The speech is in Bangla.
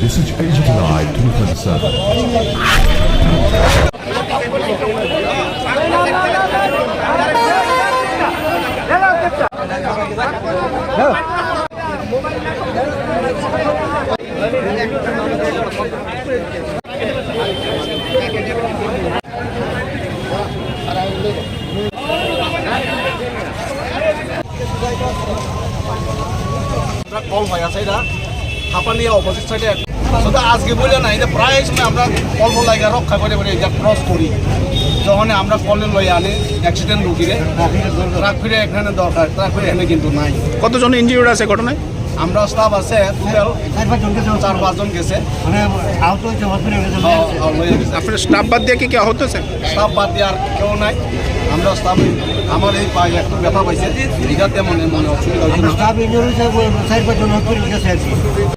This is Agent Live 247. Call হয়, আছে এটা? হাঁপানিয়া অপোজিট সাইডে শুধু আজকে বলে না এটা প্রায় সময় আমরা কল লাগিয়ে রক্ষা করে করে এটা ক্রস করি। যখন আমরা কলে লই আনি অ্যাক্সিডেন্ট রুগীরে, ট্রাক ফিরে এখানে দরকার, ট্রাক ফিরে এখানে কিন্তু নাই। কতজন ইঞ্জিউর আছে ঘটনায়? আমরা স্টাফ আছে টোটাল চার পাঁচজন গেছে। আপনার স্টাফ বাদ দিয়ে কি কি আহত আছে স্টাফ বাদ দিয়ে আর কেউ নাই। আমরা স্টাফ আমার এই পায়ে একটু ব্যথা পাইছে। এটাতে মনে মনে অসুবিধা সাব ইঞ্জুরি সাহেব পাঁচজন হসপিটাল গেছে আর কি।